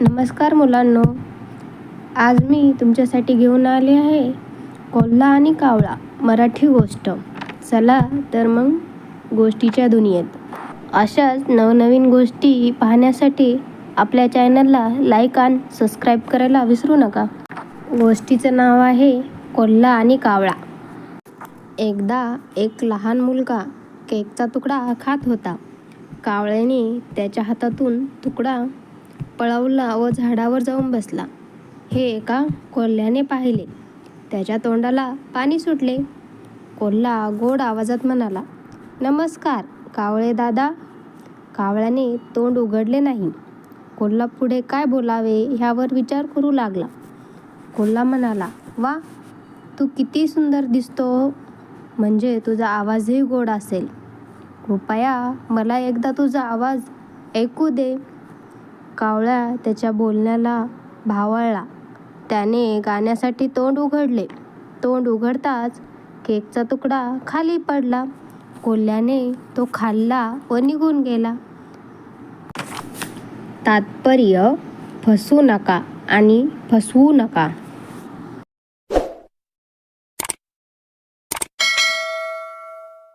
नमस्कार मुलांनो. आज मी तुमच्यासाठी घेऊन आले आहे कोल्हा आणि कावळा मराठी गोष्ट. चला तर मग गोष्टीच्या दुनियेत. अशाच नवनवीन गोष्टी पाहण्यासाठी आपल्या चॅनलला लाईक आणि सबस्क्राईब करायला विसरू नका. गोष्टीचं नाव आहे कोल्हा आणि कावळा. एकदा एक लहान मुलगा केकचा तुकडा खात होता. कावळ्याने त्याच्या हातातून तुकडा पळवला व झाडावर जाऊन बसला. हे एका कोल्ह्याने पाहिले. त्याच्या तोंडाला पाणी सुटले. कोल्हा गोड आवाजात म्हणाला नमस्कार कावळे दादा. कावळ्याने तोंड उघडले नाही. कोल्हा पुढे काय बोलावे ह्यावर विचार करू लागला. कोल्हा म्हणाला वा तू किती सुंदर दिसतो हो. म्हणजे तुझा आवाजही गोड असेल. कृपया मला एकदा तुझा आवाज ऐकू दे. कावळ्या त्याच्या बोलण्याला भावळला. त्याने गाण्यासाठी तोंड उघडले. तोंड उघडताच केकचा तुकडा खाली पडला. कोल्ह्याने तो खाल्ला व निघून गेला. तात्पर्य फसू नका आणि फसवू नका.